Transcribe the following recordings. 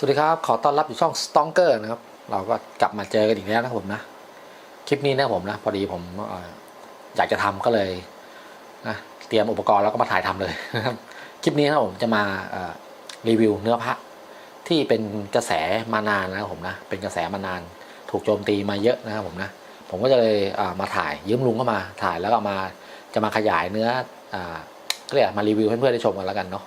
สวัสดีครับ ขอต้อนรับอยู่ช่อง Stonker นะครับ เราก็กลับมาเจอกันอีกแล้วนะผมนะ คลิปนี้นะผมนะ พอดีผมอยากจะทำก็เลยนะเตรียมอุปกรณ์แล้วก็มาถ่ายทำเลยนะครับ คลิปนี้นะผมจะมารีวิวเนื้อพระที่เป็นกระแสมานานนะครับผมนะ เป็นกระแสมานาน ถูกโจมตีมาเยอะนะครับผมนะ ผมก็จะเลยมาถ่ายยืมลุงเข้ามาถ่ายแล้วก็มาจะมาขยายเนื้ออเรียกมารีวิวให้เพื่อนๆได้ชมกันแล้วกันเนาะ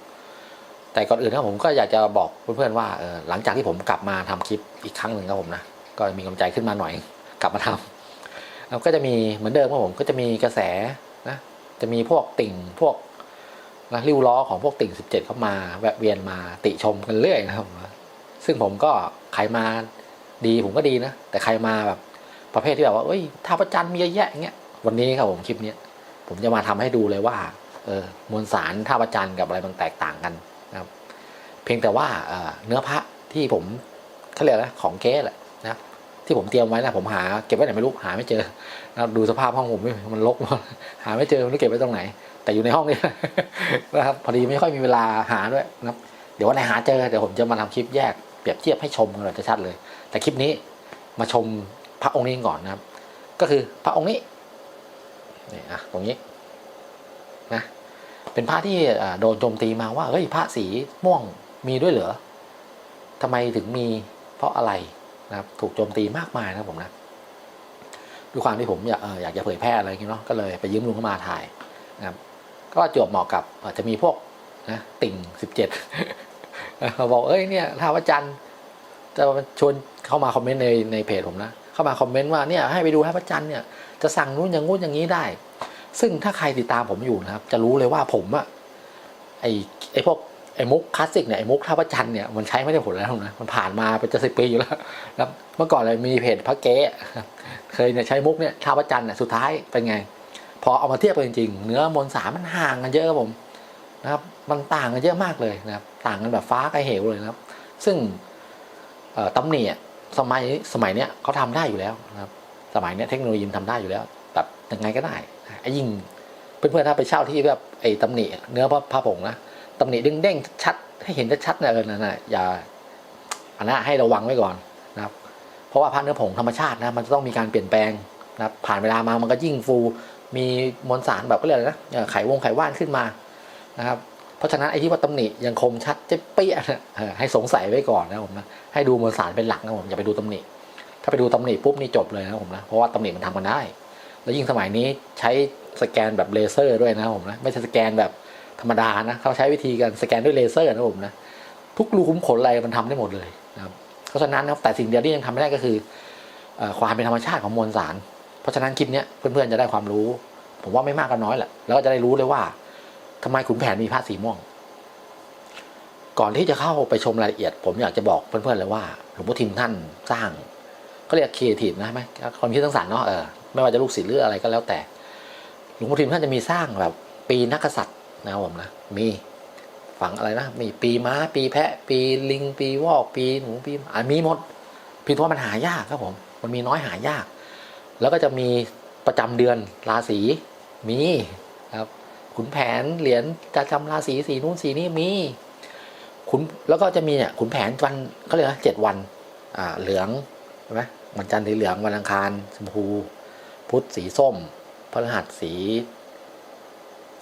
แต่ก่อนอื่นนะผมก็อยากจะบอกเพื่อนๆว่าหลังจากที่ผมกลับมาทำคลิปอีกครั้งหนึ่งครับผมนะก็มีกำลังใจขึ้นมาหน่อยกลับมาทำแล้วก็จะมีเหมือนเดิมครับผมก็จะมีกระแสนะจะมีพวกติ่งพวกนะริ้วล้อของพวกติ่ง 17 เข้ามาแวะเวียนมาติชมกันเรื่อยนะครับผมซึ่งผมก็ใครมาดีผมก็ดีนะ แต่ใครมาแบบประเภทที่แบบว่าเอ้ยท่าประจันมีเยอะแยะอย่างเงี้ยวันนี้ครับผมคลิปเนี้ยผมจะมาทำให้ดูเลยว่าเออมวลสารท่าประจันกับอะไรมันแตกต่างกัน เพียงแต่ว่าเนื้อพระที่ผมเขาเรียกนะของเก๊แหละนะที่ผมเตรียมไว้นะผมหาเก็บไว้ไหนไม่รู้หาไม่เจอนะดูสภาพห้องผมมันรกมากหาไม่เจอไม่รู้เก็บไว้ตรงไหน แต่อยู่ในห้องนี้นะครับพอดีไม่ค่อยมีเวลาหาด้วยนะครับเดี๋ยววันไหนหาเจอเดี๋ยวผมจะมาทำคลิปแยกเปรียบเทียบให้ชมกันแบบชัดเลย แต่คลิปนี้มาชมพระองค์นี้ก่อนนะครับ ก็คือพระองค์นี้นี่อะตรงนี้นะเป็นพระที่โดนโจมตีมาว่าเฮ้ยพระสีม่วง มีด้วยเหรอทำไมถึงมีเพราะอะไรนะครับถูกโจมตีมากมายนะผมนะด้วยความที่ผมอยากอยากจะเผยแพร่อะไรเงี้ยเนาะก็เลยไปยืมลุงเข้ามาถ่ายนะครับ ก็จวบเหมาะกับอาจจะมีพวกนะติ่งสิบเจ็ดเขาบอกเอ้ยเนี่ยท้าวจันทร์จะชวนเข้ามาคอมเมนต์ในในเพจผมนะเข้ามาคอมเมนต์ว่าเนี่ยให้ไปดูท้าวจันทร์เนี่ยจะสั่งนู้นอย่างงู้นอย่างนี้ได้ ซึ่งถ้าใครติดตามผมอยู่นะครับ จะรู้เลยว่าผมอะไอไอพวก ไอ้มุกคลาสสิกเนี่ยไอ้มุกท่าประจันทร์เนี่ยมันใช้ไม่ได้ผลแล้วนะมันผ่านมาเป็นจะสิบปีอยู่แล้วนะครับเมื่อก่อนเลยมีเพจพระเก๊เคยเนี่ยใช้มุกเนี่ยท่าประจันทร์เนี่ยสุดท้ายเป็นไง พอเอามาเทียบกันจริงๆเนื้อมวลสามันห่างกันเยอะครับผมนะครับมันต่างกันเยอะมากเลยนะครับต่างกันแบบฟ้ากับเหวเลยนะครับ ซึ่งเอ่อตำหนิสมัยสมัยเนี้ยเขาทำได้อยู่แล้วนะครับสมัยเนี้ยเทคโนโลยีมันทำได้อยู่แล้วแบบยังไงก็ได้ไอ้ยิ่งเพื่อนๆถ้าไปเช่าที่แบบไอ้ตำหนิเนื้อพระพระผงนะ ตำหนิเด้งๆชัดให้เห็นชัดๆนี่ยเออนั่นน่ะอย่าอันนั้นให้ระวังไว้ก่อนนะครับ เพราะว่าพระเนื้อผงธรรมชาตินะมันจะต้องมีการเปลี่ยนแปลงนะครับผ่านเวลามามันก็ยิ่งฟู มีมวลสารแบบก็เลยกนะเอ่อไขวงไขว่านขึ้นมานะครับ เพราะฉะนั้นไอ้ที่ว่าตำหนิยังคมชัดเจ๊เปี้ยนะให้สงสัยไว้ก่อนนะผมนะให้ดูมวลสารเป็นหลักนะผมอย่าไปดูตำหนิถ้าไปดูตำหนิปุ๊บนี่จบเลยนะผมนะเพราะว่าตำหนิมันทำกันได้ แล้วยิ่งสมัยนี้ใช้สแกนแบบเลเซอร์ด้วยนะผมนะไม่ใช่สแกนแบบ ธรรมดานะเขาใช้วิธีการสแกนด้วยเลเซอร์นะผมนะทุกรูขุมขนอะไรมันทำได้หมดเลยนะครับเพราะฉะนั้นนะครับแต่สิ่งเดียวที่ยังทำไม่ได้ก็คือความเป็นธรรมชาติของมวลสาร เพราะฉะนั้นคลิปเนี้ยเพื่อนๆจะได้ความรู้ ผมว่าไม่มากก็น้อยแหละแล้วก็จะได้รู้เลยว่าทำไมขุนแผนมีผ้าสีม่วง ก่อนที่จะเข้าไปชมรายละเอียด ผมอยากจะบอกเพื่อนๆเลยว่าหลวงพ่อทิมท่านสร้างเขาเรียกครีเอทีฟนะไหมความคิดสร้างสรรค์เนาะเออไม่ว่าจะลูกศิษย์หรืออะไรก็แล้วแต่ หลวงพ่อทิมท่านจะมีสร้างแบบปีนักกษัตริย์ นะครับผมนะมีฝังอะไรนะมีปีม้าปีแพะ ปีลิง ปีวอกปีหนูปีอ่ามีหมดเพียงแต่ว่ามันหายากครับผมมันมีน้อยหายาก แล้วก็จะมีประจำเดือนราศีมีครับขุนแผนเหรียญจะจำราศีสีนู้นสีนี้มีขุนแล้วก็จะมีเนี่ยขุนแผนวันเขาเรียกว่าเจ็ดวันอ่าเหลืองใช่ไหมวันจันทร์สีเหลืองวันอังคารชมพู พุธสีส้มพฤหัสสี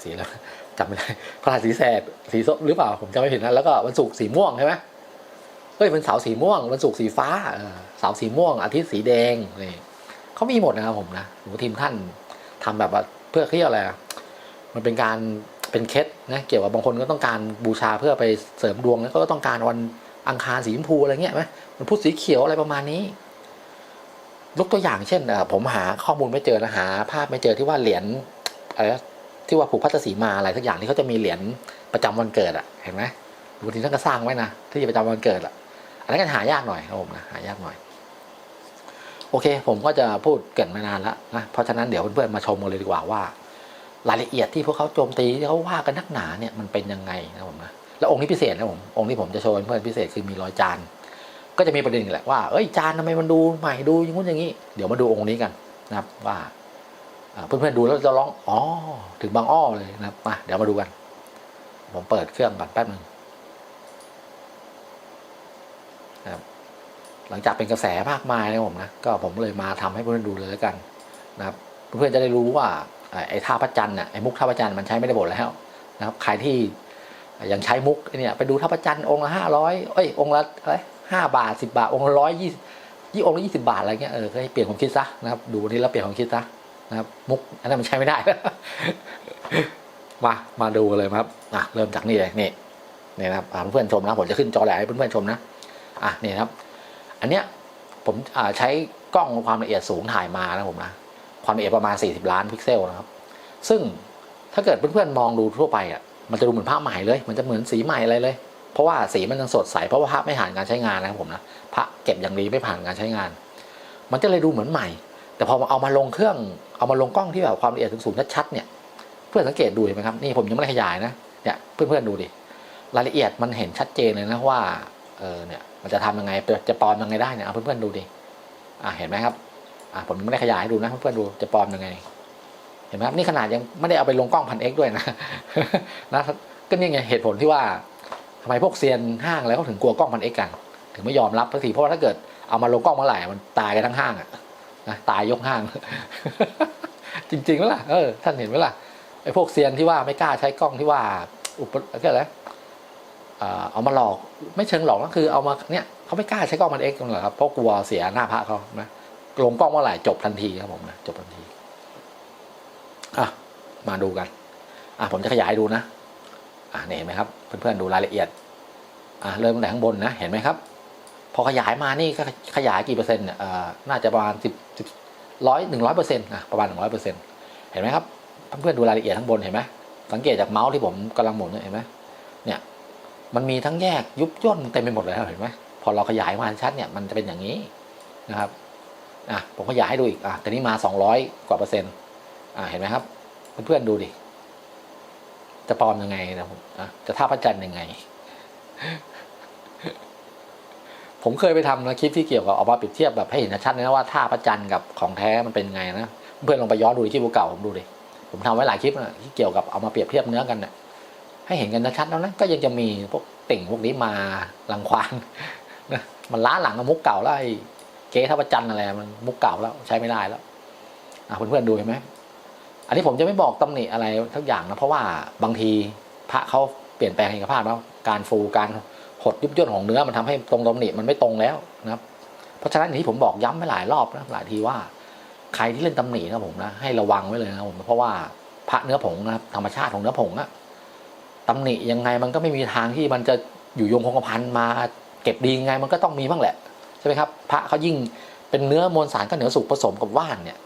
สีแล้ว จำไม่ได้พฤหัสสีแสดสีส้มหรือเปล่าผมจำไม่ผิดนะแล้วก็วันศุกร์สีม่วงใช่ไหมเฮ้ยวันเสาร์สีม่วงวันศุกร์สีฟ้าเสาร์สีม่วง อาทิตย์สีแดงนี่เขามีหมดนะครับผมนะหลวงพ่อทีมท่านทำแบบว่าเพื่อเรียกอะไรอะมันเป็นการเป็นเคล็ดนะเกี่ยวกับบางคนก็ต้องการบูชาเพื่อไปเสริมดวงแล้วก็ต้องการวันอังคารสีชมพูอะไรเงี้ยไหมมันพุธสีเขียวอะไรประมาณนี้ยกตัวอย่างเช่นผมหาข้อมูลไม่เจอนะหาภาพไม่เจอที่ว่าเหรียญอะไร ที่ว่าผูกพัตสีมาอะไรสักอย่างที่เขาจะมีเหรียญประจำวันเกิดอะเห็นไหมบางทีท่านก็สร้างไว้นะที่ประจำวันเกิดอะอันนั้นก็หายากหน่อยครับผมนะหายากหน่อย โอเค ผมก็จะพูดเกินมานานแล้วนะเพราะฉะนั้นเดี๋ยวเพื่อนๆมาชมกันเลยดีกว่าว่า รายละเอียดที่พวกเขาโจมตีที่เขาว่ากันนักหนาเนี่ยมันเป็นยังไงนะผมนะแล้วองค์นี้พิเศษนะผมองค์ที่ผมจะโชว์เพื่อนพิเศษคือมีรอยจานก็จะมีประเด็นอีกแหละว่าเอ้ยจานทำไมมันดูใหม่ดูอย่างงู้นอย่างนี้ เดี๋ยวมาดูองค์นี้กันนะครับว่า เพื่อนๆดูแล้วจะร้องอ๋อถึงบางอ้อเลยนะมาเดี๋ยวมาดูกัน ผมเปิดเครื่องก่อนแป๊บหนึ่งนะครับหลังจากเป็นกระแสมากมายนะผมนะก็ผมเลยมาทำให้เพื่อนๆดูเลยแล้วกันนะครับเพื่อนๆจะได้รู้ว่าไอ้ท่าพระจันทร์น่ะไอ้มุกท่าพระจันทร์มันใช้ไม่ได้ผลแล้วนะครับใครที่ยังใช้มุกไอ้เนี่ยไปดูท่าพระจันทร์องค์ละห้าร้อยเอ้ยองค์ละอะไรห้าบาทสิบาทองค์ละร้อยยี่ยี่องค์ละยี่สิบาทอะไรเงี้ยเออให้เปลี่ยนความคิดซะนะครับดูวันนี้แล้วเปลี่ยนความคิดซะ นะครับ มุกอันนั้นมันใช้ไม่ได้ มา มาดูเลยครับอะเริ่มจากนี่เลยนี่นี่นะครับเพื่อนๆชมนะผมจะขึ้นจอแหลกให้เพื่อนๆชมนะอะนี่นะครับ อันเนี้ยผมอ่าใช้กล้องความละเอียดสูงถ่ายมานะผมนะความละเอียดประมาณ 40 ล้านพิกเซลนะครับ ซึ่งถ้าเกิดเพื่อนๆมองดูทั่วไปอะมันจะดูเหมือนภาพใหม่เลย มันจะเหมือนสีใหม่อะไรเลย เพราะว่าสีมันยังสดใส เพราะว่าภาพไม่ผ่านการใช้งานนะครับผมนะ พระเก็บอย่างดีไม่ผ่านการใช้งาน มันจะเลยดูเหมือนใหม่ แต่พอเอามาลงเครื่องเอามาลงกล้องที่แบบความละเอียดสูงๆชัดๆเนี่ยเพื่อนสังเกตดูเห็นไหมครับนี่ผมยังไม่ได้ขยายนะเนี่ยเพื่อนๆดูดิรายละเอียดมันเห็นชัดเจนเลยนะว่าเออเนี่ยมันจะทำยังไงจะปลอมยังไงได้เนี่ยเอาเพื่อนๆดูดิอะเห็นไหมครับอะผมยังไม่ได้ขยายให้ดูนะเพื่อนๆดูจะปลอมยังไง เห็นไหมครับนี่ขนาดยังไม่ได้เอาไปลงกล้องพันเอ็กด้วยนะนะก็นี่ไงเหตุผลที่ว่าทำไมพวกเซียนห้างแล้วเขาถึงกลัวกล้องพันเอ็กกัน ถึงไม่ยอมรับสักทีเพราะว่าถ้าเกิดเอามาลงกล้องเมื่อไหร่มันตายกันทั้งห้างอะ นะตายยกห้าง จริงๆไหมล่ะเออท่านเห็นไหมล่ะไอ้พวกเซียนที่ว่าไม่กล้าใช้กล้องที่ว่า อุปก็อะไรเอ่อเอามาหลอกไม่เชิงหลอกก็คือเอามาเนี่ยเขาไม่กล้าใช้กล้องมันเอ็กซ์กันหรอครับเพราะกลัวเสียหน้าพระเขานะลงกล้องเมื่อไหร่จบทันทีครับผมนะจบทันทีอะมาดูกันอะผมจะขยายดูนะอะเนี่ยเห็นไหมครับเพื่อนๆดูรายละเอียดอะเริ่มตั้งแต่ข้างบนนะเห็นไหมครับ พอขยายมานี่ก็ขยายกี่เปอร์เซ็นต์เนี่ยน่าจะประมาณสิบสิบร้อยหนึ่งร้อยเปอร์เซ็นต์นะประมาณหนึ่งร้อยเปอร์เซ็นต์เห็นไหมครับเพื่อนๆดูรายละเอียดข้างบนเห็นไหมสังเกตจากเมาส์ที่ผมกำลังหมุนเนี่ยเห็นไหมเนี่ยมันมีทั้งแยกยุบย่นเต็มไปหมดเลยครับเห็นไหมพอเราขยายมาชัดเนี่ยมันจะเป็นอย่างนี้นะครับอะผมขยายให้ดูอีกอะแต่นี้มาสองร้อยกว่าเปอร์เซ็นต์อะเห็นไหมครับ เพื่อนๆดูดิจะปลอมยังไงนะผมอะจะท่าพระจันทร์ยังไง ผมเคยไปทำนะคลิปที่เกี่ยวกับเอามาเปรียบเทียบแบบให้เห็นชัดๆนะว่าท่าพระจันทร์กับของแท้มันเป็นไงนะเพื่อนลองไปย้อนดูคลิปเก่าผมดูดิผมทำไว้หลายคลิปนะที่เกี่ยวกับเอามาเปรียบเทียบเนื้อกันเนี่ยให้เห็นกันชัดๆแล้วนะก็ยังจะมีพวกติ่งพวกนี้มาลังควานนะมันล้าหลังกับมุกเก่าแล้วไอ้เก๊ท่าประจันทร์อะไรมันมุกเก่าแล้วใช้ไม่ได้แล้วอะเพื่อนๆดูเห็นไหมอันนี้ผมจะไม่บอกตำหนิอะไรทั้งอย่างนะเพราะว่าบางทีพระเขาเปลี่ยนแปลงเอกภาพแล้วการฟูการ หดยุบย่นของเนื้อมันทำให้ตรงตำหนิมันไม่ตรงแล้วนะครับ เพราะฉะนั้นอย่างที่ผมบอกย้ำไปหลายรอบนะหลายทีว่า ใครที่เล่นตำหนินะผมนะให้ระวังไว้เลยนะผมเพราะว่าพระเนื้อผงนะครับธรรมชาติของเนื้อผงอะตำหนิยังไงมันก็ไม่มีทางที่มันจะอยู่ยงคงกระพันมา เก็บดียังไงมันก็ต้องมีบ้างแหละใช่ไหมครับพระเขายิ่งเป็นเนื้อมวลสารก็เหนือสุกผสมกับว่านเนี่ย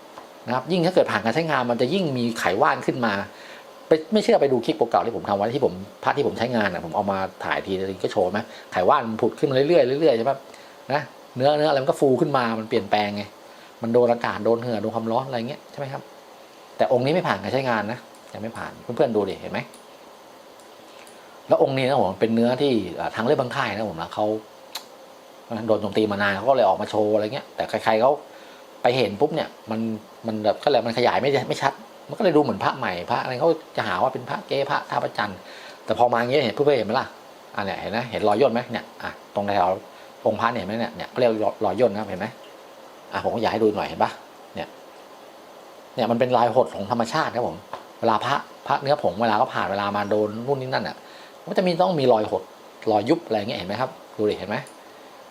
นะครับยิ่งถ้าเกิดผ่านการใช้งานมันจะยิ่งมีไขว่านขึ้นมา ไปไม่เชื่อไปดูคลิปเก่าๆที่ผมทำไว้ที่ผมพระที่ผมใช้งานอะผมเอามาถ่ายทีนึงก็โชว์ไหมไขว่านมันผุดขึ้นมาเรื่อยๆเรื่อยๆใช่ไหมนะเนื้อเนื้ออะไรมันก็ฟูขึ้นมามันเปลี่ยนแปลงไงมันโดนอากาศโดนเหงื่อโดนความร้อนอะไรเงี้ยใช่ไหมครับ แต่องค์นี้ไม่ผ่านการใช้งานนะยังไม่ผ่านเพื่อนๆดูดิเห็นไหมแล้วองค์นี้นะผมเป็นเนื้อที่ทางเลือกบางค่ายนะผมนะเขาโดนโจมตีมานานเขาก็เลยออกมาโชว์อะไรเงี้ยแต่ใครๆเขาไปเห็นปุ๊บเนี่ยมันมันแบบก็เลยมันขยายไม่ไม่ชัด มันก็เลยดูเหมือนพระใหม่พระอะไรเขาจะหาว่าเป็นพระเก๊พระท่าประจันทร์แต่พอมาอย่างเงี้ยเห็นเพื่อนๆเห็นไหมล่ะอ่าเนี่ยเห็นไหมเห็นรอยย่นไหมเนี่ยอะตรงแถวองค์พระเนี่ยเห็นไหมเนี่ยเนี่ยเขาเรียกรอยย่นนะครับเห็นไหมอะผมก็อยากให้ดูหน่อยเห็นปะเนี่ยเนี่ยมันเป็นลายหดของธรรมชาติครับผมเวลาพระพระเนื้อผงเวลาก็ผ่านเวลามาโดนนู่นนี่นั่นอะมันจะมีต้องมีรอยหดรอยยุบอะไรเงี้ยเห็นไหมครับดูดิเห็นไหม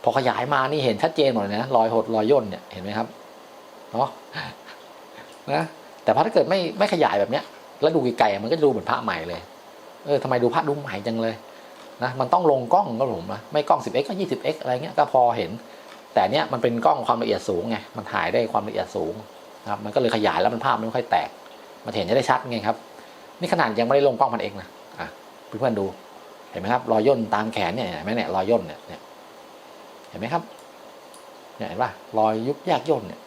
พอขยายมานี่เห็นชัดเจนหมดเลยนะรอยหดรอยย่นเนี่ยเห็นไหมครับเนาะนะ แต่พอถ้าเกิดไม่ไม่ขยายแบบเนี้ย แล้วดูไกลๆมันก็จะดูเหมือนพระใหม่เลย เออทำไมดูพระดูใหม่จังเลยนะมันต้องลงกล้องก็ผมนะไม่กล้อง 10x ก็ 20x อะไรเงี้ยก็พอเห็น แต่เนี้ยมันเป็นกล้องความละเอียดสูงไงมันถ่ายได้ความละเอียดสูงนะครับมันก็เลยขยายแล้วมันภาพมันไม่ค่อยแตก มันเห็นจะได้ชัดไงครับ นี่ขนาดยังไม่ได้ลงกล้องพันเอกนะอะเพื่อนๆดูเห็นไหมครับรอยย่นตามแขนเนี่ยเห็นไหมเนี่ยรอยย่นเนี่ยเห็นไหมครับเนี่ยเห็นป่ะรอยยุบแยกย่นเนี่ย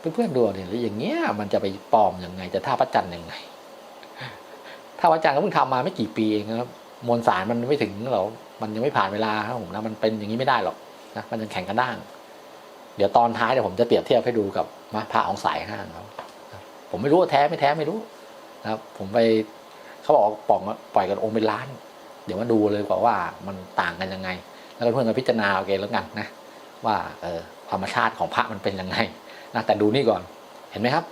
เพื่อนๆดูเนี่ยอย่างเงี้ยมันจะไปปลอมยังไง จะท่าพระจันทร์ยังไงท่าพระจันทร์ก็เพิ่งทำมาไม่กี่ปีเองครับมวลสารมันไม่ถึงหรอกมันยังไม่ผ่านเวลาครับผมนะมันเป็นอย่างนี้ไม่ได้หรอกนะมันยังแข็งกระด้าง เดี๋ยวตอนท้ายเดี๋ยวผมจะเปรียบเทียบให้ดูกับมะพร้าของสายห้างครับผมไม่รู้ว่าแท้ไม่แท้ไม่รู้นะครับ ผมไปเขาบอกปล่องปล่อยกันองค์เป็นล้าน เดี๋ยวมาดูเลยกว่าว่ามันต่างกันยังไง แล้วก็เพื่อนก็พิจารณาเอาเองแล้วกันนะ ว่าเออธรรมชาติของพระมันเป็นยังไง นะแต่ดูนี่ก่อนเห็นไหมครับ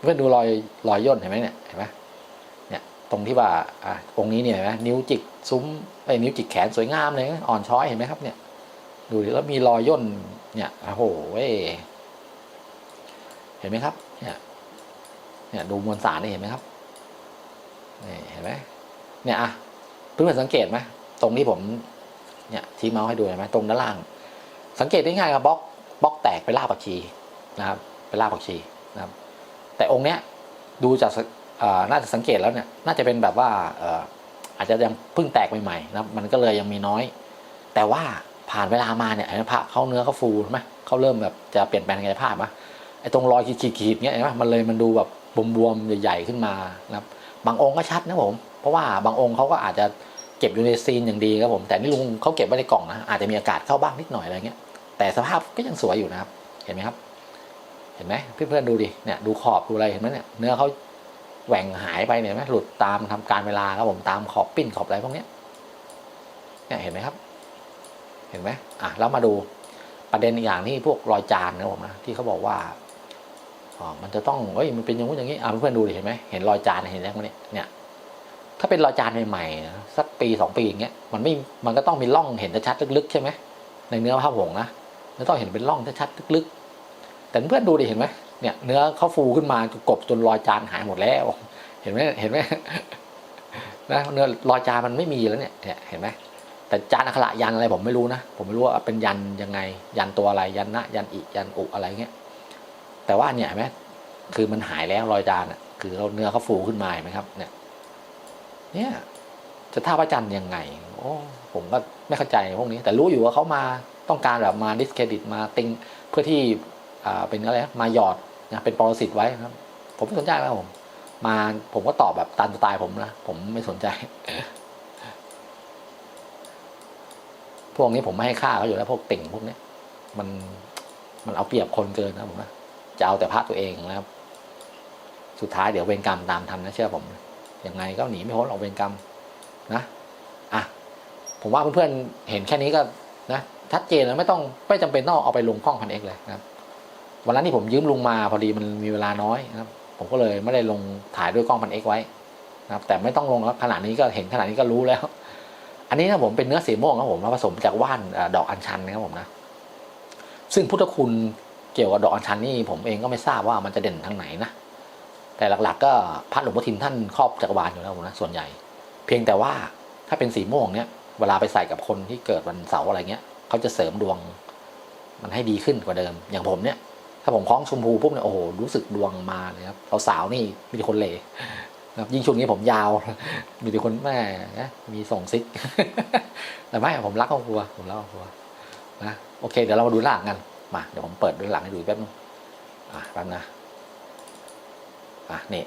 เพื่อนดูรอยรอยย่นเห็นไหมเนี่ยเห็นไหมเนี่ยตรงที่ว่าอะองค์นี้เนี่ยเห็นไหมนิ้วจิกซุ้มไอ้นิ้วจิกแขนสวยงามเลยนะอ่อนช้อยเห็นไหมครับเนี่ยดูดิแล้วมีรอยย่นเนี่ยโอ้โหเห็นไหมครับเนี่ยเนี่ยดูมวลสารนี่เห็นไหมครับนี่เห็นไหมเนี่ยอะเพื่อนสังเกตไหมตรงที่ผมเนี่ยชี้เมาส์ให้ดูเห็นไหมตรงด้านล่าง สังเกตได้ง่ายครับบล็อกบล็อกแตกไปลากผักชี นะครับไปล่ากผักชีนะครับแต่องค์เนี้ยดูจากอ่อน่าจะสังเกตแล้วเนี่ยน่าจะเป็นแบบว่าเอออาจจะยังเพิ่งแตกใหม่ๆนะมันก็เลยยังมีน้อย แต่ว่าผ่านเวลามาเนี่ยเห็นไหมพระเขาเนื้อเขาฟูใช่ไหมเขาเริ่มแบบจะเปลี่ยนแปลงกายภาพไหมไอ้ตรงรอยขีดๆเนี่ยเห็นไหมมันเลยมันดูแบบบวมๆใหญ่ๆขึ้นมานะครับบางองค์ก็ชัดนะผมเพราะว่าบางองค์เขาก็อาจจะเก็บอยู่ในซีนอย่างดีครับผมแต่นี่ลุงเขาเก็บไว้ในกล่องนะอาจจะมีอากาศเข้าบ้างนิดหน่อยอะไรเงี้ยแต่สภาพก็ยังสวยอยู่นะครับเห็นไหมครับ ห็นไหมเพื่อนๆดูดิเนี่ยดูขอบดูอะไรเห็นไหมเนี่ยเนื้อเขาแหว่งหายไปเนี่ยเห็นไหมหลุดตามทำการเวลาครับผมตามขอบปิ้นขอบอะไรพวกเนี้ยเนี่ยเห็นไหมครับ เห็นไหมอะแล้วมาดูประเด็นอีกอย่างที่พวกรอยจานนะผมนะที่เขาบอกว่าอ๋อมันจะต้องเฮ้ยมันเป็นอย่างงู้นอย่างนี้อะเพื่อนๆดูดิเห็นไหมเห็นรอยจานเห็นไหมเนี่ยเนี่ย ถ้าเป็นรอยจานใหม่ๆสักปีสองปีอย่างเงี้ยมันไม่มันก็ต้องมีร่องเห็นชัดลึกๆใช่ไหมในเนื้อผ้าผงนะแล้วต้องเห็นเป็นร่องชัดๆลึกๆ แต่เพื่อนดูดิเห็นไหมเนี่ยเนื้อเขาฟูขึ้นมากบจนรอยจานหายหมดแล้ว เห็นไหมเห็นไหมนะเนื้อรอยจานมันไม่มีแล้วเนี่ยเนี่ยเห็นไหมแต่จานอักขระยันอะไรผมไม่รู้นะผมไม่รู้ว่าเป็นยันยังไง ยันตัวอะไรยันนะยันอิยันอุอะไรเงี้ยแต่ว่าเนี่ยเห็นไหมคือมันหายแล้วรอยจานอะคือเราเนื้อเขาฟูขึ้นมาเห็นไหมครับ เนี่ย เนี่ยจะท่าพระจันทร์ยังไง โอ้ผมก็ไม่เข้าใจพวกนี้ แต่รู้อยู่ว่าเขามาต้องการแบบมาดิสเครดิตมาติงเพื่อที่ เป็นอะไรมาหยอดนะเป็นปรสิตไว้ครับ ผมไม่สนใจครับผม มาผมก็ตอบแบบตามสไตล์ผมนะผมไม่สนใจ พวกนี้ผมไม่ให้ค่าเขาอยู่แล้วพวกติ่งพวกเนี้ยมันมันเอาเปรียบคนเกินนะผมนะจะเอาแต่พระตัวเองนะครับ สุดท้ายเดี๋ยวเวรกรรมตามทันนะเชื่อผมยังไงก็หนีไม่พ้นหรอกเวรกรรมนะอะผมว่าเพื่อนๆเห็นแค่นี้ก็นะชัดเจนแล้วไม่ต้องไม่จำเป็นต้องเอาไปลงกล้องพันเอกเลยนะครับ วันนั้นที่ผมยืมลุงมาพอดีมันมีเวลาน้อยนะครับ ผมก็เลยไม่ได้ลงถ่ายด้วยกล้องพันเอ็กไว้นะครับ แต่ไม่ต้องลงแล้วขนาดนี้ก็เห็นขนาดนี้ก็รู้แล้ว อันนี้นะผมเป็นเนื้อสีม่วงครับผมมาผสมจากว่านดอกอัญชันนะครับผมนะ ซึ่งพุทธคุณเกี่ยวกับดอกอัญชันนี่ผมเองก็ไม่ทราบว่ามันจะเด่นทางไหนนะแต่หลักๆ ก็พระหลวงพ่อทิมท่านครอบจักรวาลอยู่แล้วผมนะส่วนใหญ่ เพียงแต่ว่าถ้าเป็นสีม่วงเนี่ยเวลาไปใส่กับคนที่เกิดวันเสาร์อะไรเงี้ยเขาจะเสริมดวงมันให้ดีขึ้นกว่าเดิม อย่างผมเนี่ย ถ้าผมคล้องชมพูปุ๊บเนี่ยโอ้โหรู้สึกดวงมาเลยครับสาวๆนี่มีคนเลนะครับยิ่งช่วงนี้ผมยาว มีแต่คนแม่นะมีส่งซิก แต่ไม่ผมรักครอบครัวผมรักครอบครัวนะโอเค เดี๋ยวเรามาดูหลังกันมาเดี๋ยวผมเปิดดูหลังให้ดูแป๊บนึงอะแป๊บนะอะนี่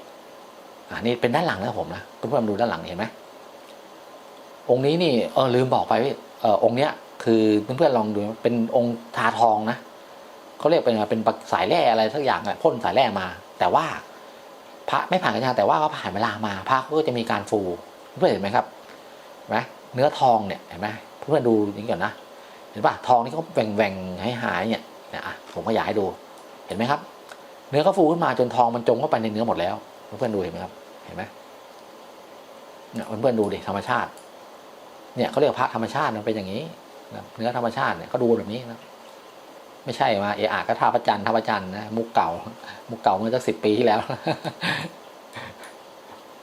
อะนี่เป็นด้านหลังนะผมนะเพื่อนๆดูด้านหลังเห็นไหมองค์นี้นี่เออลืมบอกไปเออองค์เนี้ยคือเพื่อนๆลองดูเป็นองค์ทาทองนะ เขาเรียกเป็นอะไรเป็นสายแร่อะไรสักอย่างแหละพ่นสายแร่มา แต่ว่าพระไม่ผ่านกันยาแต่ว่าเขาผ่านเวลามาพระก็จะมีการฟูเพื่อนเห็นไหมครับเห็นไหมเนื้อทองเนี่ยเห็นไหมเพื่อนดูนี้ก่อนนะเห็นป่ะทองนี่เขาแหว่งแหว่งๆให้หายเนี่ยนะผมขยายให้ดูเห็นไหมครับ เนื้อเขาฟูขึ้นมาจนทองมันจมเข้าไปในเนื้อหมดแล้วเพื่อนดูเห็นไหมครับเห็นไหมเนี่ยเพื่อนดูดิธรรมชาติเนี่ยเขาเรียกพระธรรมชาติมันเป็นอย่างนี้เนื้อธรรมชาติเนี่ยเขาดูแบบนี้นะ ไม่ใช่มาเอะอะก็ท่าพระจันทร์ท่าพระจันทร์นะมุกเก่า มุกเก่าเมื่อสักสิบปีที่แล้ว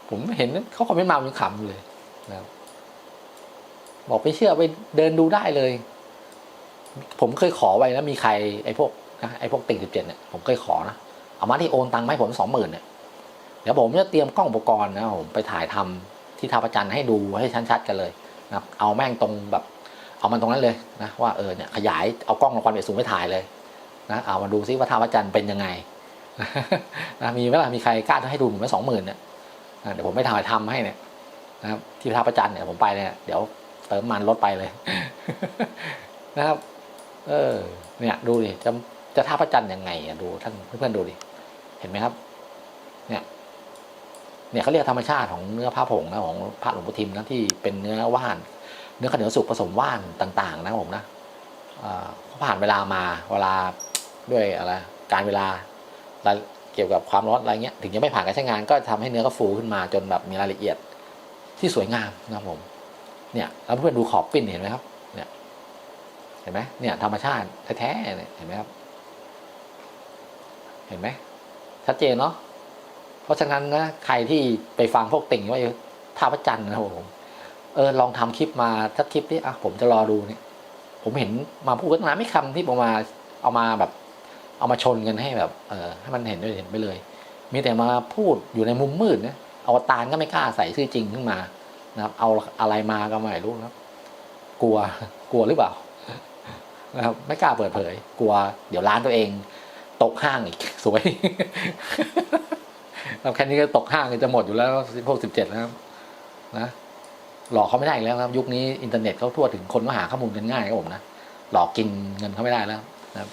ผมเห็นเขาคอมเมนต์มาเป็นขำเลยนะครับบอกไม่เชื่อไปเดินดูได้เลย ผมเคยขอไว้นะมีใครไอ้พวกนะไอ้พวกติ่งสิบเจ็ดเนี่ยผมเคยขอนะเอามาที่โอนตังค์ให้ผมสองหมื่นเนี่ยเดี๋ยวผมจะเตรียมกล้องอุปกรณ์นะผมไปถ่ายทำที่ท่าประจันทร์ให้ดูให้ชัดๆกันเลยนะครับเอาแม่งตรงแบบ เอามันตรงนั้นเลยนะว่าเออเนี่ยขยายเอากล้องละครเบียดสูงไปถ่ายเลยนะเอามาดูซิว่าท่าประจันทร์เป็นยังไงนะมีไหมล่ะมีใครกล้าให้ดูผมไหมสองหมื่นเนี่ยอะเดี๋ยวผมไปถ่ายทำให้เนี่ยนะครับที่ท่าประจันทร์เนี่ยผมไปเนี่ยเดี๋ยวเติมมันลดไปเลย นะครับ เออ เนี่ย ดูดิจะจะท่าพระจันทร์ยังไงอะดูท่านเพื่อนๆดูดิเห็นไหมครับ เนี่ย เนี่ยเขาเรียกธรรมชาติของเนื้อผ้าผงนะของพระหลวงพ่อทิมนะที่เป็นเนื้อว่าน เนื้อข้าวเหนียวสุกผสมว่านต่าง ๆ นะผมนะอ่าผ่านเวลามาเวลาด้วยอะไรการเวลาเกี่ยวกับความร้อนอะไรเงี้ยถึงจะไม่ผ่านการใช้งานก็ทำให้เนื้อก็ฟูขึ้นมาจนแบบมีรายละเอียดที่สวยงามนะครับผมเนี่ยแล้วเพื่อนดูขอบปิ้นเห็นไหมครับเนี่ยเห็นไหมเนี่ยธรรมชาติแท้ๆเนี่ยเห็นไหมครับ เห็นไหมชัดเจนเนาะเพราะฉะนั้นนะใครที่ไปฟังพวกติ่งว่าท่าพระจันทร์นะครับผม เออลองทำคลิปมาสักคลิปที่อะผมจะรอดูเนี่ย ผมเห็นมาพูดกันนะไม่คำที่ผมมาเอามาแบบ เอามาชนกันให้แบบเออให้มันเห็นด้วยเห็นไปเลย มีแต่มาพูดอยู่ในมุมมืดนะอวตารก็ไม่กล้าใส่ชื่อจริงขึ้นมานะครับ เอาอะไรมาก็ไม่รู้นะกลัวกลัวหรือเปล่านะครับไม่กล้าเปิดเผย กลัว เดี๋ยวร้านตัวเอง ตกห้างอีกสวยเราแค่นี้ก็ตกห้างจะหมดอยู่แล้วพวกสิบเจ็ดแล้วครับนะ หลอกเขาไม่ได้อีกแล้วครับ ยุคนี้อินเทอร์เน็ตเขาทั่วถึงคนก็หาข้อมูลกันง่ายครับผมนะหลอกกินเงินเขาไม่ได้แล้วนะครับ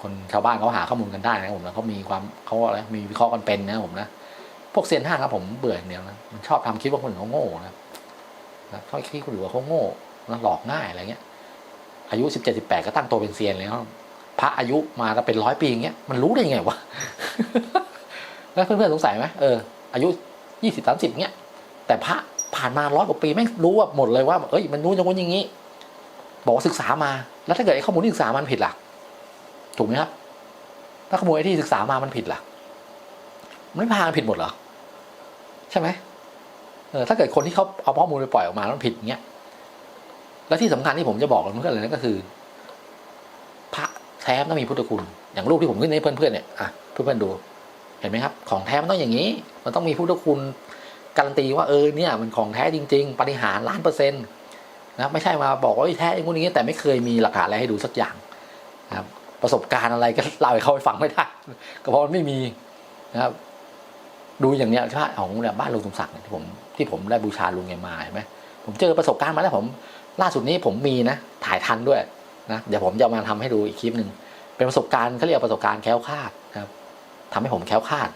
คนชาวบ้านเขาหาข้อมูลกันได้นะครับผมนะเขามีความเขาอะไรมีวิเคราะห์กันเป็นนะครับผมนะพวกเซียนห้างครับผมเบื่ออย่างเดียวนะมันชอบทำคลิปว่าคนอื่นเขาโง่นะนะชอบคิดคนอื่นว่าเขาโง่นะหลอกง่ายอะไรเงี้ย อายุสิบเจ็ดสิบแปดก็ตั้งตัวเป็นเซียนแล้วพระอายุมาแล้วเป็นร้อยปีอย่างเงี้ยมันรู้ได้ยังไงวะแล้วเพื่อนๆสงสัยไหมเอออายุยี่สิบสามสิบเงี้ยแต่พระ ผ่านมาร้อยกว่าปีแม่งรู้ว่าหมดเลยว่า เอ้ยมันรู้อย่างนู้นอย่างนี้ บอกว่าศึกษามา แล้วถ้าเกิดไอ้ข้อมูลที่ศึกษามันผิดล่ะ ถูกไหมครับ ถ้าข้อมูลไอ้ที่ศึกษามามันผิดล่ะ มันพากันผิดหมดเหรอ ใช่ไหมเออถ้าเกิดคนที่เขาเอาข้อมูลไปปล่อยออกมาแล้วมันผิดเงี้ย แล้วที่สำคัญที่ผมจะบอกกับเพื่อนเลยนั่นก็คือ พระแท้ต้องมีพุทธคุณ อย่างรูปที่ผมขึ้นให้เพื่อนๆเนี่ย อะ เพื่อนๆดู เห็นไหมครับ ของแท้มันต้องอย่างนี้ มันต้องมีพุทธคุณ การันตีว่าเออเนี่ยมันของแท้จริง ๆ ปฏิหารล้านเปอร์เซ็นต์นะไม่ใช่มาบอกว่าเอ้แท้อย่างนี้แต่ไม่เคยมีหลักฐานอะไรให้ดูสักอย่างนะครับประสบการณ์อะไรก็เล่าให้เขาไปฟังไม่ได้ก็เพราะมันไม่มีนะครับ ดูอย่างเนี้ยพระของเนี่ยบ้านลุงสมศักดิ์เนี่ยที่ผมที่ผมได้บูชาลุงแกมาเห็นไหมผมเจอประสบการณ์มาแล้วผม ล่าสุดนี้ผมมีนะถ่ายทันด้วยนะเดี๋ยวผมจะมาทำให้ดูอีกคลิปหนึ่งเป็นประสบการณ์เขาเรียกประสบการณ์แคล้วคลาดครับทำให้ผมแคล้วคลาด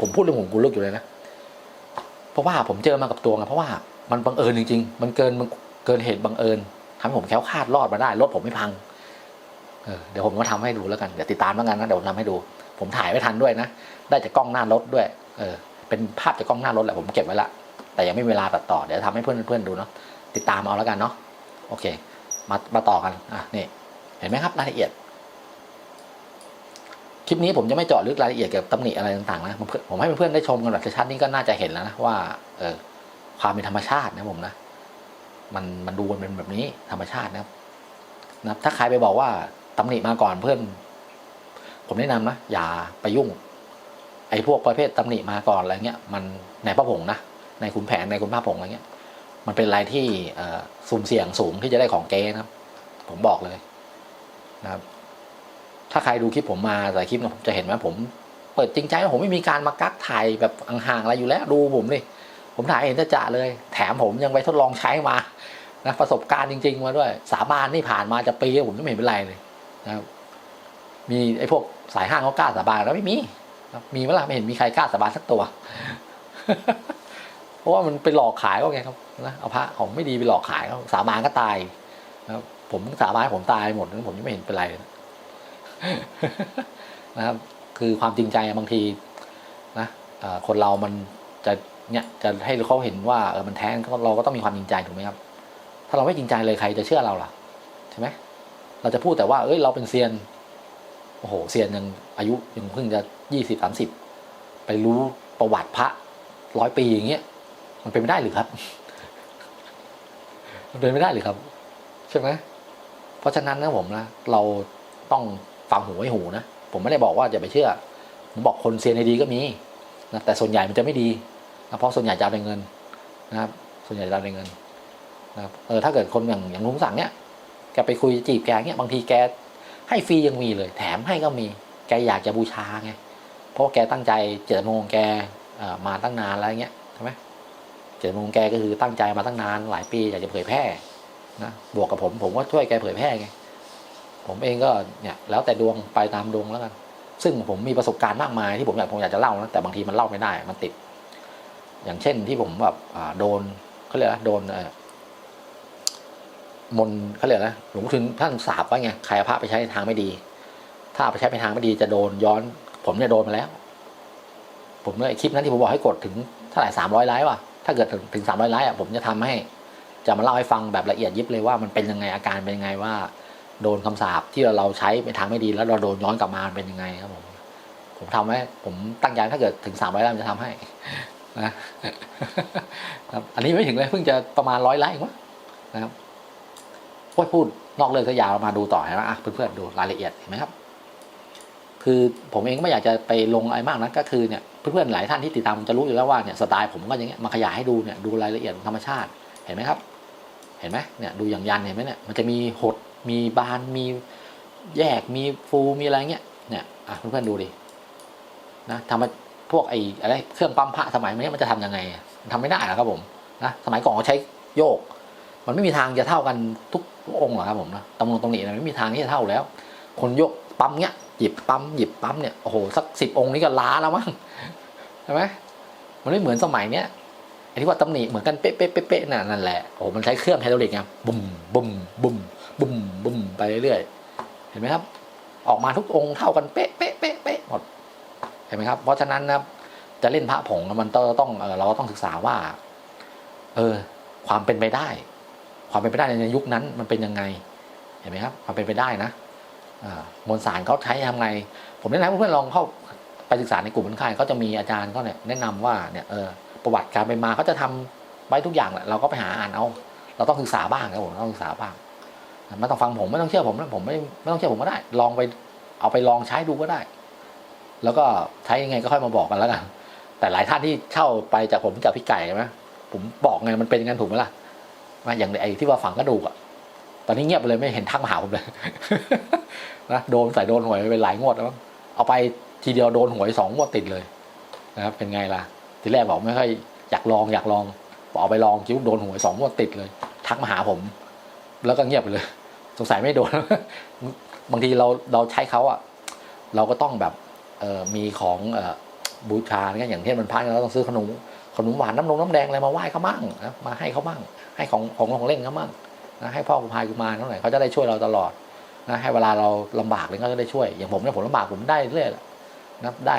ผมพูดเรื่องผมกูเลุกอยู่เลยนะ เพราะว่าผมเจอมากับตัวไงเพราะว่ามันบังเอิญจริง ๆ มันเกินมันเกินเหตุบังเอิญทำให้ผมแค้วคาดรอดมาได้รถผมไม่พังเออเดี๋ยวผมก็ทำให้ดูแล้วกันเดี๋ยวติดตามแล้วกันนะเดี๋ยวผมทำให้ดู ผมถ่ายไม่ทันด้วยนะ ได้จากกล้องหน้ารถด้วย เออ เป็นภาพจากกล้องหน้ารถแหละผมเก็บไว้ละแต่ยังไม่มีเวลาตัดต่อเดี๋ยวทำให้เพื่อนเพื่อนๆดูเนาะติดตามเอาแล้วกันเนาะโอเค มามาต่อกันอะนี่เห็นไหมครับรายละเอียด คลิปนี้ผมจะไม่เจาะลึกรายละเอียดเกี่ยวกับตำหนิอะไรต่างๆนะผมให้เพื่อนๆได้ชมกันแบบชัดๆนี่ก็น่าจะเห็นแล้วนะว่าเออความเป็นธรรมชาตินะผมนะ มันมันดูมันเป็นแบบนี้ธรรมชาตินะครับนะถ้าใครไปบอกว่าตำหนิมาก่อนเพื่อน ผมแนะนำนะอย่าไปยุ่ง ไอ้พวกประเภทตำหนิมาก่อนอะไรเงี้ยมันในพระผงนะในขุนแผนในขุนพระผงอะไรเงี้ย มันเป็นอะไรที่สุ่มเสี่ยงสูงที่จะได้ของเก๊นะครับ ผมบอกเลยนะครับ ถ้าใครดูคลิปผมมาแต่คลิปเนี่ยผมจะเห็นว่าผมเปิดจริงใจว่าผมไม่มีการมากักถ่ายแบบห่างๆอะไรอยู่แล้วดูผมเลยผมถ่ายเห็นจะจะเลย แถมผมยังไปทดลองใช้มานะประสบการณ์จริง ๆ มาด้วย สาบานนี่ผ่านมาจะปีแล้วผมก็ไม่เห็นเป็นไรเลยนะครับมีไอ้พวกสายห้างเขากล้าสาบานแล้วไม่มีครับมีเวลาไม่เห็นมีใครกล้าสาบานสักตัว เพราะว่ามันไปหลอกขายก็ไงครับนะเอาพระของไม่ดีไปหลอกขายเขาสาบานก็ตายนะครับผมสาบานผมตายหมดผมยังไม่เห็นเป็นไรเลย นะครับ คือความจริงใจบางทีนะคนเรามันจะเนี่ยจะให้เขาเห็นว่าเออมันแท้ก็เราก็ต้องมีความจริงใจถูกไหมครับ ถ้าเราไม่จริงใจเลยใครจะเชื่อเราล่ะใช่ไหมเราจะพูดแต่ว่า เอ้ยเราเป็นเซียนโอ้โหเซียนยังอายุยังเพิ่งจะยี่สิบสามสิบไปรู้ประวัติพระร้อยปีอย่างเงี้ยมันเป็นไม่ได้หรือครับ มันเป็นไม่ได้หรือครับ ใช่ไหมเพราะฉะนั้นนะผมนะเราต้อง ฟังหูไว้หูนะ ผมไม่ได้บอกว่าจะไปเชื่อ ผมบอกคนเซียนในดีก็มีนะแต่ส่วนใหญ่มันจะไม่ดีนะเพราะส่วนใหญ่จะเอาแต่เงินนะครับ ส่วนใหญ่จะเอาแต่เงินนะครับเออถ้าเกิดคนอย่างอย่างลุงสั่งเนี่ยแกไปคุยจีบแกเนี่ยบางทีแกให้ฟรียังมีเลย แถมให้ก็มีแกอยากจะบูชาไงเพราะว่าแกตั้งใจเจตจำนงแกมาตั้งนานแล้วเงี้ยใช่ไหมเจตจำนงของแกก็คือตั้งใจมาตั้งนานหลายปีอยากจะเผยแพร่นะบวกกับผมผมก็ช่วยแกเผยแพร่ไง ผมเองก็เนี่ยแล้วแต่ดวงไปตามดวงแล้วกันซึ่งผมมีประสบการณ์มากมายที่ผมอยากผมอยากจะเล่านะแต่บางทีมันเล่าไม่ได้มันติด อย่างเช่นที่ผมแบบโดนเขาเรียกว่าโดนมนเขาเรียกนะหลวงพ่อทิมท่านสาบว่าไงใครเอาพระไปใช้ทางไม่ดี ถ้าไปใช้ในทางไม่ดีจะโดนย้อน ผมเนี่ยโดนมาแล้ว ผมเนี่ยคลิปนั้นที่ผมบอกให้กดถึงเท่าไหร่สามร้อยไลค์ว่ะถ้าเกิดถึงสามร้อยไลค์อะผมจะทำให้ จะมาเล่าให้ฟังแบบละเอียดยิบเลยว่ามันเป็นยังไงอาการเป็นยังไงว่า โดนคำสาปที่เราใช้ในทางไม่ดีแล้วเราโดนย้อนกลับมาเป็นยังไงครับผมผมทำไว้ผมตั้งใจถ้าเกิดถึงสามร้อยไลค์จะทำให้นะครับอันนี้ไม่ถึงเลยเพิ่งจะประมาณร้อยไลค์เองวะนะครับพูดพูดนอกเรื่องก็ยาวมาดูต่อนะอะเพื่อนๆดูรายละเอียดเห็นไหมครับ คือผมเองไม่อยากจะไปลงอะไรมากนะก็คือเนี่ยเพื่อนๆหลายท่านที่ติดตามจะรู้อยู่แล้วว่าเนี่ยสไตล์ผมก็อย่างเงี้ยมาขยายให้ดูเนี่ยดูรายละเอียดธรรมชาติเห็นไหมครับ เห็นไหมเนี่ยดูอย่างยันเห็นไหมเนี่ยมันจะมีหด มีบานมีแยกมีฟูมีอะไรเงี้ยเนี่ยอะเพื่อนๆดูดินะทำมาพวกไอ้อะไรเครื่องปั๊มพระสมัยนี้มันจะทำยังไงอะมันทำไม่ได้หรอกครับผมนะสมัยก่อนเขาใช้โยก มันไม่มีทางจะเท่ากันทุกองค์หรอกครับผมนะตรงตรงนี้นะไม่มีทางที่จะเท่าแล้ว คนโยกปั๊มเนี้ยหยิบปั๊มหยิบปั๊มเนี่ยโอ้โหสักสิบองค์นี้ก็ล้าแล้วมั้งใช่ไหมมันไม่เหมือนสมัยเนี้ยไอ้ที่ว่าตำหนิเหมือนกันเป๊ะเป๊ะเป๊ะเป๊ะนั่นแหละโอ้โหมันใช้เครื่องไฮดรอลิกไงบุ่มบุ่มบุ่มบุ่ม ไปเรื่อยๆเห็นไหมครับ ออกมาทุกองค์เท่ากันเป๊ะเป๊ะเป๊ะเป๊ะหมดเห็นไหมครับ เพราะฉะนั้นนะครับจะเล่นพระผงมันต้องต้องเราก็ต้องศึกษาว่า เออ ความเป็นไปได้ ความเป็นไปได้ในยุคนั้นมันเป็นยังไง เห็นไหมครับความเป็นไปได้นะมวลสารเขาใช้ทำไง ผมแนะนำให้เพื่อนๆลองเข้าไปศึกษาในกลุ่มคนไข้เขาจะมีอาจารย์เขาเนี่ยแนะนำว่าเนี่ยเออประวัติการเป็นมาเขาจะทำไว้ทุกอย่างแหละเราก็ไปหาอ่านเอา เราต้องศึกษาบ้างครับผมต้องศึกษาบ้าง ไม่ต้องฟังผมไม่ต้องเชื่อผมนะผมไม่ไม่ต้องเชื่อผมก็ได้ ลองไปเอาไปลองใช้ดูก็ได้ แล้วก็ใช้ยังไงก็ค่อยมาบอกกันแล้วกันแต่หลายท่านที่เช่าไปจากผมจากพี่ไก่ใช่ไหมผมบอกไงมันเป็นย่างนั้นถูกไหมล่ะมาอย่างไอ้ที่ว่าฝังกระดูกอะตอนนี้เงียบไปเลยไม่เห็นทักมาหาผมเลยนะโดนใส่โดนหวยไปหลายงวดแล้วเอาไปทีเดียวโดนหวยสองงวดติดเลยนะครับเป็นไงล่ะ ทีแรกบอกไม่ค่อยอยากลองอยากลองบอเอาไปลองคิ้วโดนหวยสองงวดติดเลย ทักมาหาผม แล้วก็เงียบไปเลย สงสัยไม่โดน บางทีเราเราใช้เขาอะ เราก็ต้องแบบเออมีของอบูชาเนี่ยอย่างเช่นมันพระเราต้องซื้อขนมขนมหวานน้ำนมน้ำแดงอะไรมาไหว้เขามั่งนะมาให้เขามั่งให้ของของของเล่นเขามั่งนะให้พ่อกุพายกุมาเท่าไหร่เขาจะได้ช่วยเราตลอดนะให้เวลาเราลำบากเลยก็จะได้ช่วย อย่างผมเนี่ยผมลำบากผมได้เรื่อยละนะได้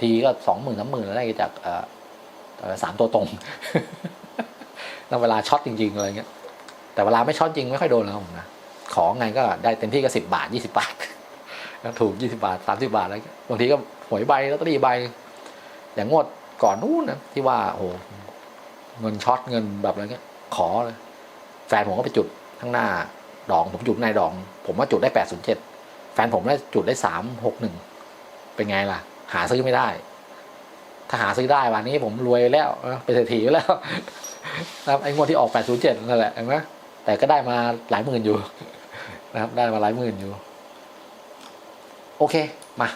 ทีก็สองหมื่นสามหมื่นได้จากสามตัวตรง แล้วเวลาช็อตจริง ๆ อะไรเงี้ย แต่เวลาไม่ช็อตจริงไม่ค่อยโดนแล้วผมนะของไงก็ได้เต็มที่ก็สิบบาทยี่สิบาทแล้วถูกยี่สิบาทสามสิบาทอะไรเงี้ยบางทีก็หวยใบลอตเตอรี่ใบ อย่างงวดก่อนนู้นนะที่ว่าโอ้โหเงินช็อตเงินแบบอะไรเงี้ย ขอเลย แฟนผมก็ไปจุดข้างหน้าดอง ผมจุดในดอง ผมว่าจุดได้แปดศูนย์เจ็ดแฟนผมได้จุดได้สามหกหนึ่งเป็นไงล่ะ หาซื้อไม่ได้ ถ้าหาซื้อได้วันนี้ผมรวยแล้วเป็นเศรษฐีแล้วนะไอ้งวดที่ออกแปดศูนย์เจ็ดนั่นแหละเห็นไหม แต่ก็ได้มาหลายหมื่นอยู่นะครับ ได้มาหลายหมื่นอยู่ โอเค มา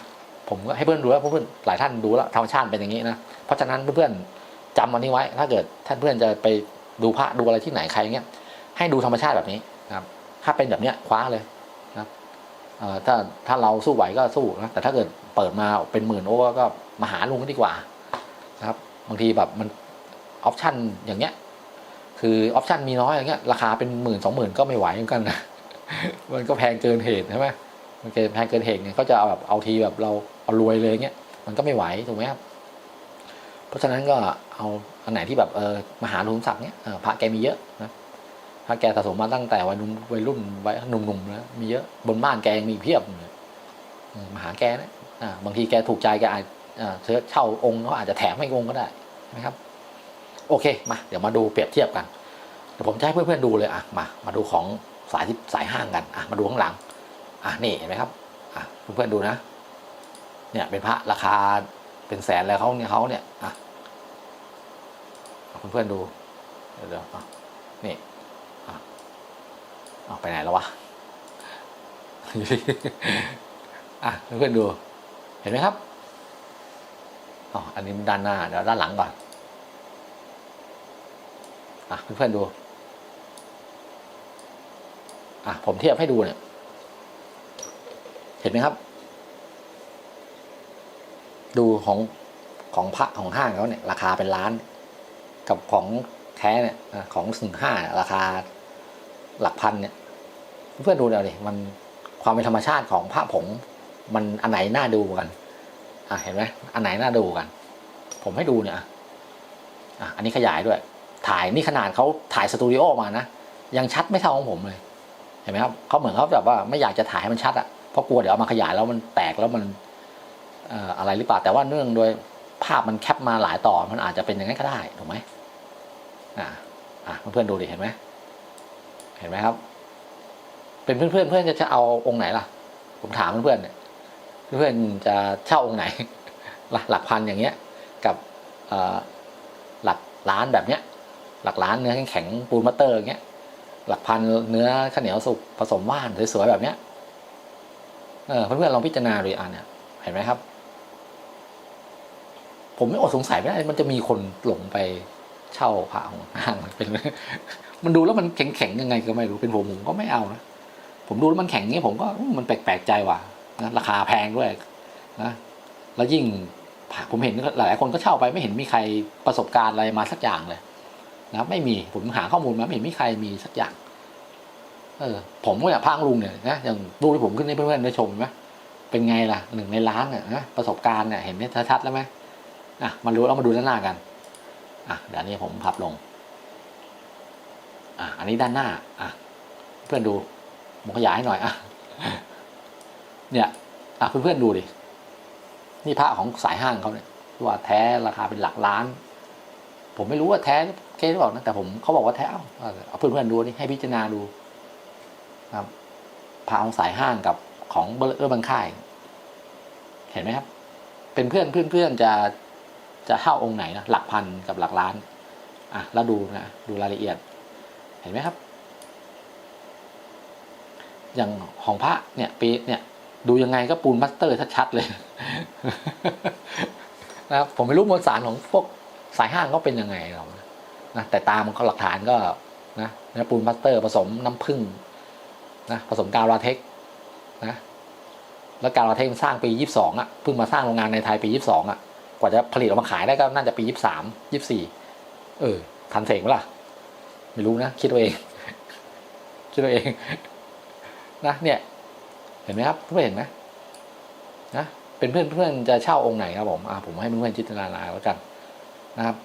ผมก็ให้เพื่อนดูแล้วเพื่อนหลายท่านดูแล้วธรรมชาติเป็นอย่างนี้นะ เพราะฉะนั้นเพื่อนๆจำวันนี้ไว้ ถ้าเกิดท่านเพื่อนจะไปดูพระดูอะไรที่ไหนใครเงี้ย ให้ดูธรรมชาติแบบนี้นะครับ ถ้าเป็นแบบเนี้ยคว้าเลยนะถ้าถ้าเราสู้ไหวก็สู้นะ แต่ถ้าเกิดเปิดมาเป็นหมื่นโอ้ก็มาหาลุงก็ดีกว่านะครับ บางทีแบบมันออปชั่นอย่างเงี้ย คือออปชันมีน้อยอย่างเงี้ยราคาเป็นหมื่นสองหมื่นก็ไม่ไหวเหมือนกันนะมันก็แพงเกินเหตุใช่ไหมมันเกินแพงเกินเหตุเนี่ยเขาจะเอาแบบเอาทีแบบเราเอารวยเลยเงี้ยมันก็ไม่ไหวถูกไหมครับเพราะฉะนั้นก็เอาอันไหนที่แบบเออมหาลุงศักดิ์เนี้ยพระแกมีเยอะนะพระแกสะสมมาตั้งแต่วัยรุ่นวัยรุ่นวัยหนุ่มๆแล้วมีเยอะบนบ้านแกยังมีเพียบมหาแกนะอ่าบางทีแกถูกใจแกอาจเช่าองค์เขาอาจจะแถมให้องค์ก็ได้ใช่ไหมครับ โอเคมาเดี๋ยวมาดูเปรียบเทียบกันเดี๋ยวผมจะให้เพื่อนๆดูเลยอะมามาดูของสายที่สายห้างกันอะมาดูข้างหลังอะนี่เห็นไหมครับอะเพื่อนๆดูนะ เนี่ยเป็นพระราคาเป็นแสนแล้วเขาเนี่ยเขาเนี่ยอะเพื่อนๆดูเดี๋ยวอะนี่ออกไปไหนแล้ววะอะเพื่อนๆดู เห็นไหมครับอ๋ออันนี้ด้านหน้าเดี๋ยวด้านหลังก่อน อะเพื่อนๆดู อะผมเทียบให้ดูเนี่ย เห็นไหมครับ ดูของของพระของห้างเขาเนี่ย ราคาเป็นล้าน กับของแท้เนี่ยของสึ่งห้าราคาหลักพันเนี่ยเพื่อนดูเดี๋ยวดิมันความเป็นธรรมชาติของพระผงมันอันไหนน่าดูกัน อะเห็นไหมอันไหนน่าดูกัน ผมให้ดูเนี่ยอะอะอันนี้ขยายด้วย ถ่ายนี่ขนาดเขาถ่ายสตูดิโอมานะยังชัดไม่เท่าของผมเลยเห็นไหมครับเขาเหมือนเขาแบบว่าไม่อยากจะถ่ายให้มันชัดอะเพราะกลัวเดี๋ยวเอามาขยายแล้วมันแตกแล้วมันอะไรหรือเปล่าแต่ว่าเนื่องโดยภาพมันแคปมาหลายต่อมันอาจจะเป็นอย่างนั้นก็ได้ถูกไหมอะอะเพื่อนๆดูดิเห็นไหมเห็นไหมครับ เป็นเพื่อนเพื่อนจะจะเอาองค์ไหนล่ะ ผมถามเพื่อนๆเนี่ยเพื่อนจะเช่าองค์ไหนหลักพันอย่างเงี้ย กับหลักล้านแบบเนี้ย หลักล้านเนื้อแข็งๆปูนมัตเตอร์อย่างเงี้ยหลักพันเนื้อข้าวเหนียวสุกผสมว่านสวยๆแบบเนี้ยเออเพื่อนๆลองพิจารณาดูอะเนี่ยเห็นไหมครับ ผมไม่อดสงสัยไม่ได้มันจะมีคนหลงไปเช่าพระของห้างเป็นมันดูแล้วมันแข็งๆยังไงก็ไม่รู้เป็นผมผมก็ไม่เอานะผมดูแล้วมันแข็งอย่างนี้ผมก็มันแปลกๆใจว่ะนะราคาแพงด้วยนะแล้วยิ่งผมเห็นหลายๆคนก็เช่าไปไม่เห็นมีใครประสบการณ์อะไรมาสักอย่างเลย นะครับไม่มีผมหาข้อมูลมาไม่เห็นมีใครมีสักอย่าง เออ ผมเนี่ยพังลุงเนี่ยนะอย่างรูปที่ผมขึ้นให้เพื่อนๆได้ชมไหมเป็นไงล่ะหนึ่งในล้านเนี่ยนะประสบการณ์เนี่ยเห็นได้ชัดๆแล้วไหมอะมารู้แล้วมาดูด้านหน้ากันอะเดี๋ยวนี้ผมพับลงอะอันนี้ด้านหน้าอะเพื่อนดูผมขยายให้หน่อยอะเนี่ยอะเพื่อนๆดูดินี่พระของสายห้างเขาเนี่ยว่าแท้ราคาเป็นหลักล้าน ผมไม่รู้ว่าแท้เก๊หรือเปล่านะแต่ผมเขาบอกว่าแท้เอาเอาเพื่อนๆดูนี่ให้พิจารณาดูครับพระของสายห้างกับของเบอร์เออร์บังค่าย เห็นไหมครับ เป็นเพื่อนเพื่อนเพื่อนจะจะเท่าองค์ไหนนะหลักพันกับหลักล้าน อะแล้วดูนะดูรายละเอียด เห็นไหมครับ อย่างของพระเนี่ยปีเนี่ย ดูยังไงก็ปูนมัสเตอร์ชัดๆเลยนะครับผมไม่รู้มวลสารของพวก สายห้างเขาเป็นยังไงหรอนะแต่ตามเขาหลักฐานก็นะเนื้อปูนมัสเตอร์ผสมน้ำผึ้งนะผสมกาวลาเทคนะแล้วกาวลาเทคมันสร้างปียี่สิบสองอะเพิ่งมาสร้างโรงงานในไทยปียี่สิบสองอะกว่าจะผลิตออกมาขายได้ก็น่าจะปียี่สิบสามยี่สิบสี่เออ ทันเสกไหมล่ะ ไม่รู้นะ คิดตัวเอง คิดตัวเองนะเนี่ย เห็นไหมครับเพื่อนเห็นไหมนะเป็นเพื่อนเพื่อนจะเช่าองค์ไหนครับผมอ่าผมให้เพื่อนๆจินตนาการแล้วกัน นะครับ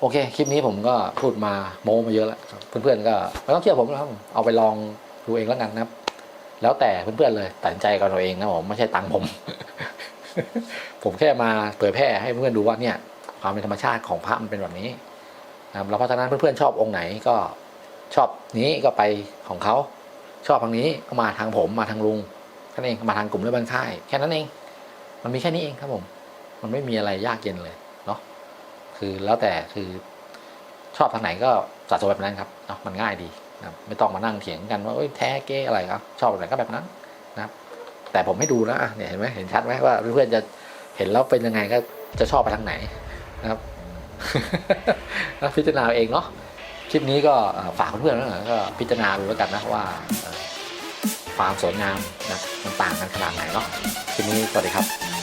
โอเค คลิปนี้ผมก็พูดมาโม้มาเยอะแล้วเพื่อนๆก็ไม่ต้องเชื่อผมนะครับเอาไปลองดูเองแล้วกันนะครับ แล้วแต่เพื่อนๆเลยตัดใจกันเอาเองนะผมไม่ใช่ตังค์ผม ผมแค่มาเผยแพร่ให้เพื่อนๆดูว่าเนี่ย ความเป็นธรรมชาติของพระมันเป็นแบบนี้นะครับแล้วเพราะฉะนั้นเพื่อนๆชอบองค์ไหนก็ชอบนี้ก็ไปของเขาชอบทางนี้ก็มาทางผมมาทางลุงแค่นั้นเองมาทางกลุ่มเรื่องบ้านค่ายแค่นั้นเอง มันมีแค่นี้เองครับผม มันไม่มีอะไรยากเย็นเลย คือแล้วแต่คือชอบทางไหนก็สะสมแบบนั้นครับเนาะมันง่ายดีนะไม่ต้องมานั่งเถียงกันว่าแท้เก้อะไรครับ ชอบแบบไหนก็แบบนั้นนะครับ แต่ผมให้ดูแล้วอะเนี่ยเห็นไหมเห็นชัดไหมว่าเพื่อนจะเห็นแล้วเป็นยังไงก็จะชอบไปทางไหนนะครับพิจารณาเองเนาะคลิปนี้ก็ฝากเพื่อนๆแล้วก็พิจารณาดูแล้วกันนะว่าความสวยงามนะมันต่างกันขนาดไหนเนาะคลิปนี้สวัสดีครับ